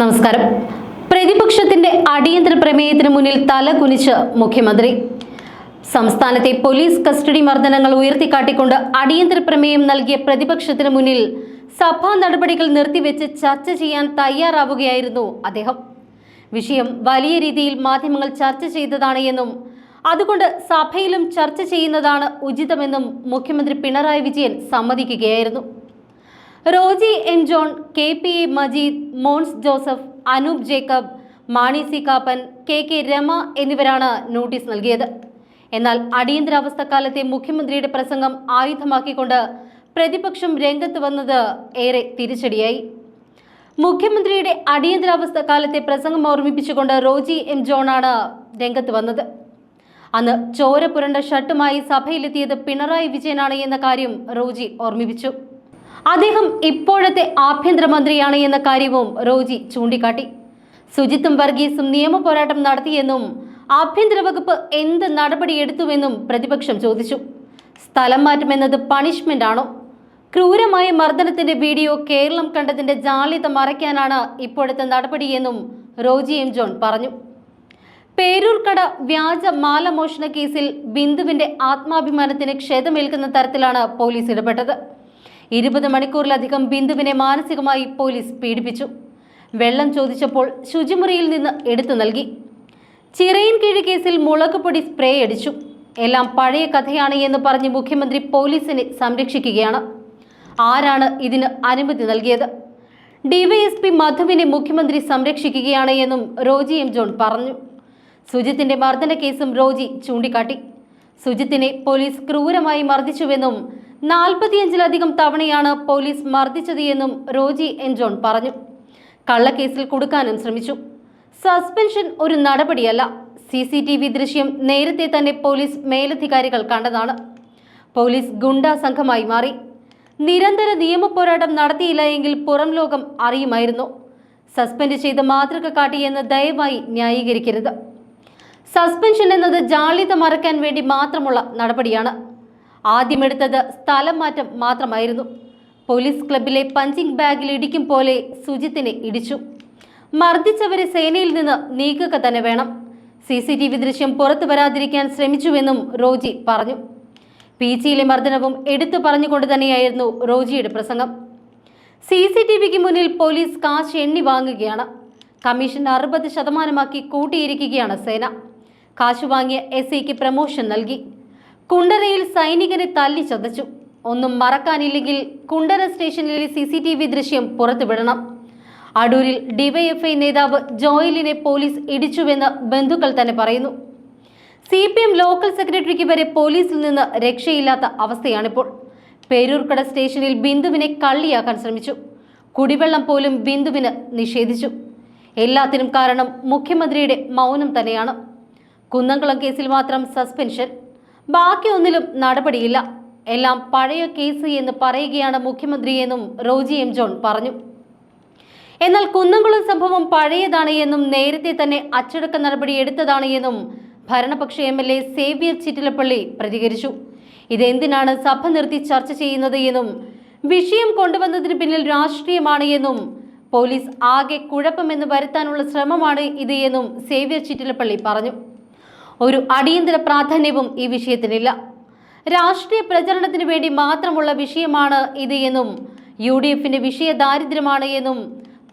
നമസ്കാരം. പ്രതിപക്ഷത്തിന്റെ അടിയന്തര പ്രമേയത്തിന് മുന്നിൽ തല കുനിച്ച് മുഖ്യമന്ത്രി. സംസ്ഥാനത്തെ പോലീസ് കസ്റ്റഡി മർദ്ദനങ്ങൾ ഉയർത്തിക്കാട്ടിക്കൊണ്ട് അടിയന്തര പ്രമേയം നൽകിയ പ്രതിപക്ഷത്തിന് മുന്നിൽ സഭാ നടപടികൾ നിർത്തിവെച്ച് ചർച്ച ചെയ്യാൻ തയ്യാറാവുകയായിരുന്നു അദ്ദേഹം. വിഷയം വലിയ രീതിയിൽ മാധ്യമങ്ങൾ ചർച്ച ചെയ്തതാണ് എന്നും അതുകൊണ്ട് സഭയിലും ചർച്ച ചെയ്യുന്നതാണ് ഉചിതമെന്നും മുഖ്യമന്ത്രി Pinarayi Vijayan സമ്മതിക്കുകയായിരുന്നു. Roji N John K P A Majeed Mons Joseph Anoop Jacob Mani C Kappan K K Rema എന്നിവരാണ് നോട്ടീസ് നൽകിയത്. എന്നാൽ അടിയന്തരാവസ്ഥ കാലത്തെ മുഖ്യമന്ത്രിയുടെ പ്രസംഗം ആയുധമാക്കിക്കൊണ്ട് പ്രതിപക്ഷം രംഗത്ത് വന്നത് ഏറെ തിരിച്ചടിയായി. മുഖ്യമന്ത്രിയുടെ അടിയന്തരാവസ്ഥ കാലത്തെ പ്രസംഗം ഓർമ്മിപ്പിച്ചുകൊണ്ട് റോജി എം ജോണാണ് രംഗത്ത് വന്നത്. അന്ന് ചോര പുരണ്ട ഷർട്ടുമായി സഭയിലെത്തിയത് പിണറായി വിജയനാണ് എന്ന കാര്യം റോജി ഓർമ്മിപ്പിച്ചു. അദ്ദേഹം ഇപ്പോഴത്തെ ആഭ്യന്തരമന്ത്രിയാണ് എന്ന കാര്യവും റോജി ചൂണ്ടിക്കാട്ടി. സുജിത്തും വർഗീസും നിയമ പോരാട്ടം നടത്തിയെന്നും ആഭ്യന്തര വകുപ്പ് എന്ത് നടപടിയെടുത്തുവെന്നും പ്രതിപക്ഷം ചോദിച്ചു. സ്ഥലം മാറ്റമെന്നത് പണിഷ്മെന്റ് ആണോ ക്രൂരമായ മർദ്ദനത്തിന്റെ വീഡിയോ കേരളം കണ്ടതിന്റെ ജാള്യത മറയ്ക്കാനാണ് ഇപ്പോഴത്തെ നടപടിയെന്നും റോജി എം ജോൺ പറഞ്ഞു. പേരൂർക്കട വ്യാജ മാലമോഷണ കേസിൽ ബിന്ദുവിന്റെ ആത്മാഭിമാനത്തിന് ക്ഷതമേൽക്കുന്ന തരത്തിലാണ് പോലീസ് ഇടപെട്ടത്. ഇരുപത് മണിക്കൂറിലധികം ബിന്ദുവിനെ മാനസികമായി പോലീസ് പീഡിപ്പിച്ചു. വെള്ളം ചോദിച്ചപ്പോൾ ശുചിമുറിയിൽ നിന്ന് എടുത്തു നൽകി. ചിറയിൻ കീഴ് കേസിൽ മുളക് പൊടി സ്പ്രേ അടിച്ചു. എല്ലാം പഴയ കഥയാണ് എന്ന് പറഞ്ഞ് മുഖ്യമന്ത്രി പോലീസിനെ സംരക്ഷിക്കുകയാണ്. ആരാണ് ഇതിന് അനുമതി നൽകിയത്? ഡിവൈഎസ്പി മധുവിനെ മുഖ്യമന്ത്രി സംരക്ഷിക്കുകയാണ് എന്നും റോജി എം ജോൺ പറഞ്ഞു. സുജിത്തിന്റെ മർദ്ദന കേസും റോജി ചൂണ്ടിക്കാട്ടി. സുജിത്തിനെ പോലീസ് ക്രൂരമായി മർദ്ദിച്ചുവെന്നും നാൽപ്പത്തിയഞ്ചിലധികം തവണയാണ് പോലീസ് മർദ്ദിച്ചത് എന്നും റോജി എൻജോൺ പറഞ്ഞു. കള്ളക്കേസിൽ കൊടുക്കാനും ശ്രമിച്ചു. സസ്പെൻഷൻ ഒരു നടപടിയല്ല. സി സി ടി വി ദൃശ്യം നേരത്തെ തന്നെ പോലീസ് മേലധികാരികൾ കണ്ടതാണ്. പോലീസ് ഗുണ്ടാ സംഘമായി മാറി. നിരന്തര നിയമപോരാട്ടം നടത്തിയില്ല എങ്കിൽ പുറം ലോകം അറിയുമായിരുന്നു. സസ്പെൻഡ് ചെയ്ത് മാതൃക കാട്ടിയെന്ന് ദയവായി ന്യായീകരിക്കരുത്. സസ്പെൻഷൻ എന്നത് ജാള്യത മറക്കാൻ വേണ്ടി മാത്രമുള്ള നടപടിയാണ്. ആദ്യമെടുത്തത് സ്ഥലം മാറ്റം മാത്രമായിരുന്നു. പോലീസ് ക്ലബിലെ പഞ്ചിങ് ബാഗിൽ ഇടിക്കും പോലെ സുജിത്തിനെ ഇടിച്ചു. മർദ്ദിച്ചവരെ സേനയിൽ നിന്ന് നീക്കുക തന്നെ വേണം. സി സി ടി വി ദൃശ്യം പുറത്തു വരാതിരിക്കാൻ ശ്രമിച്ചുവെന്നും റോജി പറഞ്ഞു. പി ജിയിലെ മർദ്ദനവും എടുത്തു പറഞ്ഞുകൊണ്ട് തന്നെയായിരുന്നു റോജിയുടെ പ്രസംഗം. സി സി ടി വിക്ക് മുന്നിൽ പോലീസ് കാശ് എണ്ണി വാങ്ങുകയാണ്. കമ്മീഷൻ അറുപത് ശതമാനമാക്കി കൂട്ടിയിരിക്കുകയാണ് സേന. കാശ് വാങ്ങിയ എസ് ഐക്ക് പ്രമോഷൻ നൽകി. കുണ്ടറയിൽ സൈനികനെ തല്ലി ചതച്ചു. ഒന്നും മറക്കാനില്ലെങ്കിൽ കുണ്ടറ സ്റ്റേഷനിലെ സി സി ടി വി ദൃശ്യം പുറത്തുവിടണം. അടൂരിൽ ഡിവൈഎഫ്ഐ നേതാവ് ജോയിലിനെ പോലീസ് ഇടിച്ചുവെന്ന് ബന്ധുക്കൾ തന്നെ പറയുന്നു. സി പി എം ലോക്കൽ സെക്രട്ടറിക്ക് വരെ പോലീസിൽ നിന്ന് രക്ഷയില്ലാത്ത അവസ്ഥയാണിപ്പോൾ. പേരൂർക്കട സ്റ്റേഷനിൽ ബിന്ദുവിനെ കള്ളിയാക്കാൻ ശ്രമിച്ചു. കുടിവെള്ളം പോലും ബിന്ദുവിന് നിഷേധിച്ചു. എല്ലാത്തിനും കാരണം മുഖ്യമന്ത്രിയുടെ മൗനം തന്നെയാണ്. കുന്നംകുളം കേസിൽ മാത്രം സസ്പെൻഷൻ. ബാക്കിയൊന്നിലും നടപടിയില്ല. എല്ലാം പഴയ കേസ് എന്ന് പറയുകയാണ് മുഖ്യമന്ത്രിയെന്നും റോജി എം ജോൺ പറഞ്ഞു. എന്നാൽ കുന്നംകുളം സംഭവം പഴയതാണ് എന്നും നേരത്തെ തന്നെ അച്ചടക്ക നടപടി എടുത്തതാണ് എന്നും ഭരണപക്ഷ M L A Xavier Chittilappilly പ്രതികരിച്ചു. ഇതെന്തിനാണ് സഭ നിർത്തി ചർച്ച ചെയ്യുന്നത് എന്നും വിഷയം കൊണ്ടുവന്നതിന് പിന്നിൽ രാഷ്ട്രീയമാണ് എന്നും പോലീസ് ആകെ കുഴപ്പമെന്ന് വരുത്താനുള്ള ശ്രമമാണ് ഇത് എന്നും സേവ്യർ ചിറ്റിലപ്പള്ളി പറഞ്ഞു. ഒരു അടിയന്തര പ്രാധാന്യവും ഈ വിഷയത്തിനില്ല. രാഷ്ട്രീയ പ്രചരണത്തിന് വേണ്ടി മാത്രമുള്ള വിഷയമാണ് ഇത് എന്നും യു ഡി എഫിന്റെ വിഷയ ദാരിദ്ര്യമാണ് എന്നും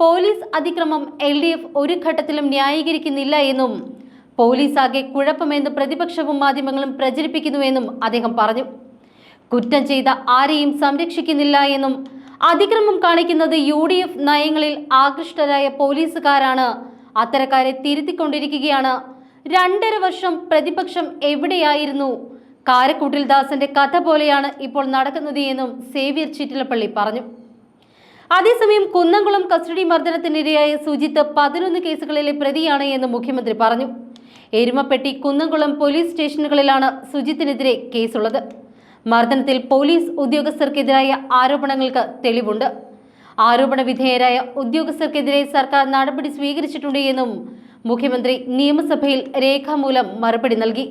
പോലീസ് അതിക്രമം എൽ ഡി എഫ് ഒരു ഘട്ടത്തിലും ന്യായീകരിക്കുന്നില്ല എന്നും പോലീസ് ആകെ കുഴപ്പമെന്ന് പ്രതിപക്ഷവും മാധ്യമങ്ങളും പ്രചരിപ്പിക്കുന്നുവെന്നും അദ്ദേഹം പറഞ്ഞു. കുറ്റം ചെയ്ത ആരെയും സംരക്ഷിക്കുന്നില്ല എന്നും അതിക്രമം കാണിക്കുന്നത് യു ഡി എഫ് നയങ്ങളിൽ ആകൃഷ്ടരായ പോലീസുകാരാണ്. അത്തരക്കാരെ തിരുത്തിക്കൊണ്ടിരിക്കുകയാണ്. രണ്ടര വർഷം പ്രതിപക്ഷം എവിടെയായിരുന്നു? കാരക്കൂട്ടിൽ ദാസന്റെ കഥ പോലെയാണ് ഇപ്പോൾ നടക്കുന്നത് എന്നും സേവ്യർ ചിറ്റിലപ്പള്ളി പറഞ്ഞു. അതേസമയം കുന്നംകുളം കസ്റ്റഡി മർദ്ദനത്തിനിരയായ സുജിത്ത് പതിനൊന്ന് കേസുകളിലെ പ്രതിയാണ് എന്ന് മുഖ്യമന്ത്രി പറഞ്ഞു. എരുമപ്പെട്ടി കുന്നംകുളം പോലീസ് സ്റ്റേഷനുകളിലാണ് സുജിത്തിനെതിരെ കേസുള്ളത്. മർദ്ദനത്തിൽ പോലീസ് ഉദ്യോഗസ്ഥർക്കെതിരായ ആരോപണങ്ങൾക്ക് തെളിവുണ്ട്. ആരോപണ വിധേയരായ ഉദ്യോഗസ്ഥർക്കെതിരെ സർക്കാർ നടപടി സ്വീകരിച്ചിട്ടുണ്ട് എന്നും മുഖ്യമന്ത്രി നിയമസഭയിൽ രേഖാമൂലം മറുപടി നൽകി.